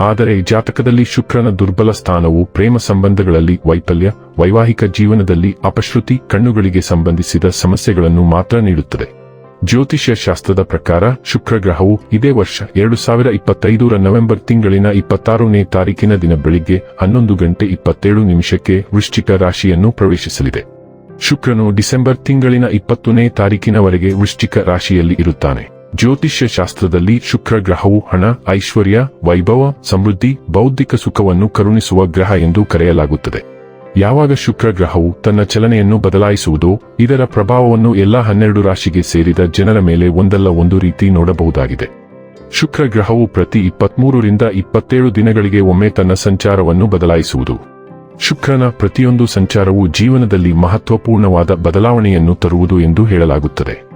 ಆದರೆ ಜಾತಕದಲ್ಲಿ ಶುಕ್ರನ ದುರ್ಬಲ ಸ್ಥಾನವು ಪ್ರೇಮ ಸಂಬಂಧಗಳಲ್ಲಿ ವೈಫಲ್ಯ, ವೈವಾಹಿಕ ಜೀವನದಲ್ಲಿ ಅಪಶ್ರುತಿ, ಕಣ್ಣುಗಳಿಗೆ ಸಂಬಂಧಿಸಿದ ಸಮಸ್ಯೆಗಳನ್ನು ಮಾತ್ರ ನೀಡುತ್ತದೆ. ಜ್ಯೋತಿಷ್ಯ ಶಾಸ್ತ್ರದ ಪ್ರಕಾರ ಶುಕ್ರ ಗ್ರಹವು ಇದೇ ವರ್ಷ ಎರಡು ಸಾವಿರ ಇಪ್ಪತ್ತೈದರ ನವೆಂಬರ್ ತಿಂಗಳಿನ ಇಪ್ಪತ್ತಾರನೇ ತಾರೀಕಿನ ದಿನ ಬೆಳಿಗ್ಗೆ ಹನ್ನೊಂದು ಗಂಟೆ ಇಪ್ಪತ್ತೇಳು ನಿಮಿಷಕ್ಕೆ ವೃಶ್ಚಿಕ ರಾಶಿಯನ್ನು ಪ್ರವೇಶಿಸಲಿದೆ. ಶುಕ್ರನು ಡಿಸೆಂಬರ್ ತಿಂಗಳಿನ ಇಪ್ಪತ್ತನೇ ತಾರೀಕಿನವರೆಗೆ ವೃಶ್ಚಿಕ ರಾಶಿಯಲ್ಲಿ ಇರುತ್ತಾನೆ. ಜ್ಯೋತಿಷ್ಯ ಶಾಸ್ತ್ರದಲ್ಲಿ ಶುಕ್ರ ಗ್ರಹವು ಹಣ, ಐಶ್ವರ್ಯ, ವೈಭವ, ಸಮೃದ್ಧಿ, ಬೌದ್ಧಿಕ ಸುಖವನ್ನು ಕರುಣಿಸುವ ಗ್ರಹ ಎಂದು ಕರೆಯಲಾಗುತ್ತದೆ. ಯಾವಾಗ ಶುಕ್ರ ಗ್ರಹವು ತನ್ನ ಚಲನೆಯನ್ನು ಬದಲಾಯಿಸುವುದೋ, ಇದರ ಪ್ರಭಾವವನ್ನು ಎಲ್ಲಾ ಹನ್ನೆರಡು ರಾಶಿಗೆ ಸೇರಿದ ಜನರ ಮೇಲೆ ಒಂದಲ್ಲ ಒಂದು ರೀತಿ ನೋಡಬಹುದಾಗಿದೆ. ಶುಕ್ರ ಗ್ರಹವು ಪ್ರತಿ ಇಪ್ಪತ್ಮೂರರಿಂದ ಇಪ್ಪತ್ತೇಳು ದಿನಗಳಿಗೆ ಒಮ್ಮೆ ತನ್ನ ಸಂಚಾರವನ್ನು ಬದಲಾಯಿಸುವುದು. ಶುಕ್ರನ ಪ್ರತಿಯೊಂದು ಸಂಚಾರವು ಜೀವನದಲ್ಲಿ ಮಹತ್ವಪೂರ್ಣವಾದ ಬದಲಾವಣೆಯನ್ನು ತರುವುದು ಎಂದು ಹೇಳಲಾಗುತ್ತದೆ.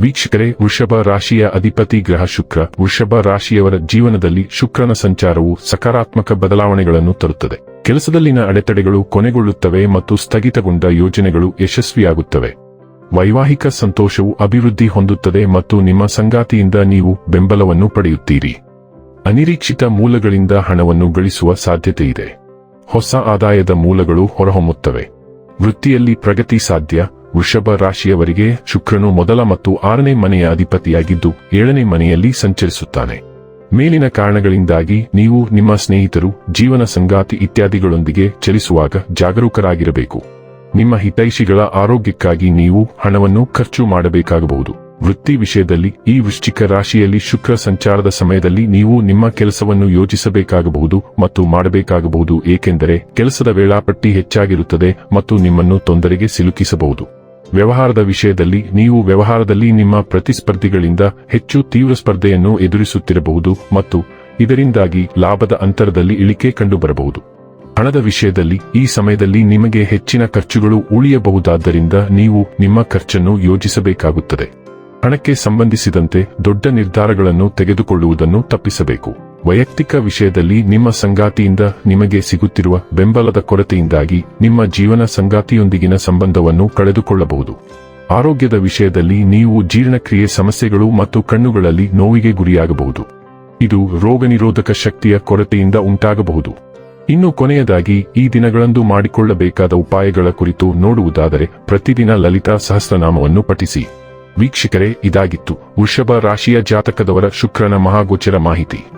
ವೀಕ್ಷಕರೇ, ವೃಷಭ ರಾಶಿಯ ಅಧಿಪತಿ ಗ್ರಹ ಶುಕ್ರ. ವೃಷಭ ರಾಶಿಯವರ ಜೀವನದಲ್ಲಿ ಶುಕ್ರನ ಸಂಚಾರವು ಸಕಾರಾತ್ಮಕ ಬದಲಾವಣೆಗಳನ್ನು ತರುತ್ತದೆ. ಕೆಲಸದಲ್ಲಿನ ಅಡೆತಡೆಗಳು ಕೊನೆಗೊಳ್ಳುತ್ತವೆ ಮತ್ತು ಸ್ಥಗಿತಗೊಂಡ ಯೋಜನೆಗಳು ಯಶಸ್ವಿಯಾಗುತ್ತವೆ. ವೈವಾಹಿಕ ಸಂತೋಷವು ಅಭಿವೃದ್ಧಿ ಹೊಂದುತ್ತದೆ ಮತ್ತು ನಿಮ್ಮ ಸಂಗಾತಿಯಿಂದ ನೀವು ಬೆಂಬಲವನ್ನು ಪಡೆಯುತ್ತೀರಿ. ಅನಿರೀಕ್ಷಿತ ಮೂಲಗಳಿಂದ ಹಣವನ್ನು ಗಳಿಸುವ ಸಾಧ್ಯತೆಯಿದೆ ಹೊಸ ಆದಾಯದ ಮೂಲಗಳು ಹೊರಹೊಮ್ಮುತ್ತವೆ. ವೃತ್ತಿಯಲ್ಲಿ ಪ್ರಗತಿ ಸಾಧ್ಯ. ವೃಷಭ ರಾಶಿಯವರಿಗೆ ಶುಕ್ರನು ಮೊದಲ ಮತ್ತು ಆರನೇ ಮನೆಯ ಅಧಿಪತಿಯಾಗಿದ್ದು ಏಳನೇ ಮನೆಯಲ್ಲಿ ಸಂಚರಿಸುತ್ತಾನೆ. ಮೇಲಿನ ಕಾರಣಗಳಿಂದಾಗಿ ನೀವು ನಿಮ್ಮ ಸ್ನೇಹಿತರು, ಜೀವನ ಸಂಗಾತಿ ಇತ್ಯಾದಿಗಳೊಂದಿಗೆ ಚಲಿಸುವಾಗ ಜಾಗರೂಕರಾಗಿರಬೇಕು. ನಿಮ್ಮ ಹಿತೈಷಿಗಳ ಆರೋಗ್ಯಕ್ಕಾಗಿ ನೀವು ಹಣವನ್ನು ಖರ್ಚು ಮಾಡಬೇಕಾಗಬಹುದು. ವೃತ್ತಿ ವಿಷಯದಲ್ಲಿ ಈ ವೃಶ್ಚಿಕ ರಾಶಿಯಲ್ಲಿ ಶುಕ್ರ ಸಂಚಾರದ ಸಮಯದಲ್ಲಿ ನೀವು ನಿಮ್ಮ ಕೆಲಸವನ್ನು ಯೋಜಿಸಬೇಕಾಗಬಹುದು ಮತ್ತು ಮಾಡಬೇಕಾಗಬಹುದು ಏಕೆಂದರೆ ಕೆಲಸದ ವೇಳಾಪಟ್ಟಿ ಹೆಚ್ಚಾಗಿರುತ್ತದೆ ಮತ್ತು ನಿಮ್ಮನ್ನು ತೊಂದರೆಗೆ ಸಿಲುಕಿಸಬಹುದು. ವ್ಯವಹಾರದ ವಿಷಯದಲ್ಲಿ ನೀವು ವ್ಯವಹಾರದಲ್ಲಿ ನಿಮ್ಮ ಪ್ರತಿಸ್ಪರ್ಧಿಗಳಿಂದ ಹೆಚ್ಚು ತೀವ್ರ ಸ್ಪರ್ಧೆಯನ್ನು ಎದುರಿಸುತ್ತಿರಬಹುದು ಮತ್ತು ಇದರಿಂದಾಗಿ ಲಾಭದ ಅಂತರದಲ್ಲಿ ಇಳಿಕೆ ಕಂಡುಬರಬಹುದು. ಹಣದ ವಿಷಯದಲ್ಲಿ ಈ ಸಮಯದಲ್ಲಿ ನಿಮಗೆ ಹೆಚ್ಚಿನ ಖರ್ಚುಗಳು ಉಳಿಯಬಹುದಾದ್ದರಿಂದ ನೀವು ನಿಮ್ಮ ಖರ್ಚನ್ನು ಯೋಜಿಸಬೇಕಾಗುತ್ತದೆ. ಹಣಕ್ಕೆ ಸಂಬಂಧಿಸಿದಂತೆ ದೊಡ್ಡ ನಿರ್ಧಾರಗಳನ್ನು ತೆಗೆದುಕೊಳ್ಳುವುದನ್ನು ತಪ್ಪಿಸಬೇಕು. ವೈಯಕ್ತಿಕ ವಿಷಯದಲ್ಲಿ ನಿಮ್ಮ ಸಂಗಾತಿಯಿಂದ ನಿಮಗೆ ಸಿಗುತ್ತಿರುವ ಬೆಂಬಲದ ಕೊರತೆಯಿಂದಾಗಿ ನಿಮ್ಮ ಜೀವನ ಸಂಗಾತಿಯೊಂದಿಗಿನ ಸಂಬಂಧವನ್ನು ಕಳೆದುಕೊಳ್ಳಬಹುದು. ಆರೋಗ್ಯದ ವಿಷಯದಲ್ಲಿ ನೀವು ಜೀರ್ಣಕ್ರಿಯೆ ಸಮಸ್ಯೆಗಳು ಮತ್ತು ಕಣ್ಣುಗಳಲ್ಲಿ ನೋವಿಗೆ ಗುರಿಯಾಗಬಹುದು. ಇದು ರೋಗನಿರೋಧಕ ಶಕ್ತಿಯ ಕೊರತೆಯಿಂದ ಉಂಟಾಗಬಹುದು. ಇನ್ನು ಕೊನೆಯದಾಗಿ, ಈ ದಿನಗಳಂದು ಮಾಡಿಕೊಳ್ಳಬೇಕಾದ ಉಪಾಯಗಳ ಕುರಿತು ನೋಡುವುದಾದರೆ ಪ್ರತಿದಿನ ಲಲಿತಾ ಸಹಸ್ರನಾಮವನ್ನು ಪಠಿಸಿ. ವೀಕ್ಷಕರೇ, ಇದಾಗಿತ್ತು. ವೃಷಭ ರಾಶಿಯ ಜಾತಕದವರ ಶುಕ್ರನ ಮಹಾಗೋಚರ ಮಾಹಿತಿ.